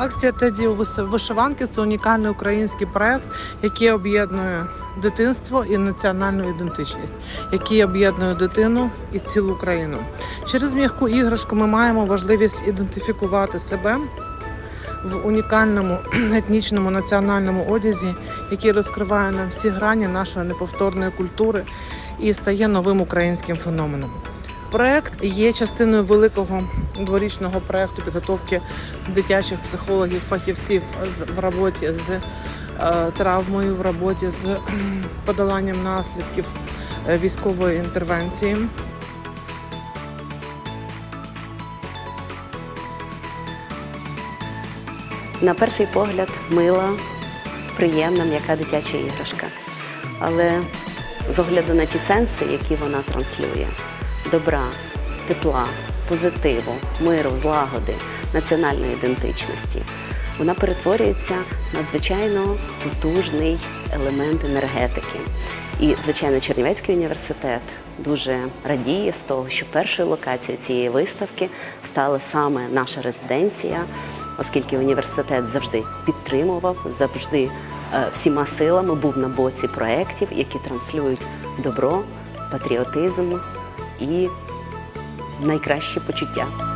Акція Теді у вишиванки це унікальний український проект, який об'єднує дитинство і національну ідентичність, який об'єднує дитину і цілу країну. Через м'яку іграшку ми маємо важливість ідентифікувати себе в унікальному етнічному національному одязі, який розкриває нам всі грані нашої неповторної культури і стає новим українським феноменом. Проект є частиною великого дворічного проекту підготовки дитячих психологів, фахівців в роботі з е, травмою, в роботі з подоланням наслідків е, військової інтервенції. На перший погляд мила, приємна, м'яка дитяча іграшка. Але з огляду на ті сенси, які вона транслює: добра, тепла, позитиву, миру, злагоди, національної ідентичності, вона перетворюється на надзвичайно потужний елемент енергетики. І, звичайно, Чернівецький університет дуже радіє з того, що першою локацією цієї виставки стала саме наша резиденція, оскільки університет завжди підтримував, завжди е, всіма силами був на боці проєктів, які транслюють добро, патріотизм і найкращі почуття.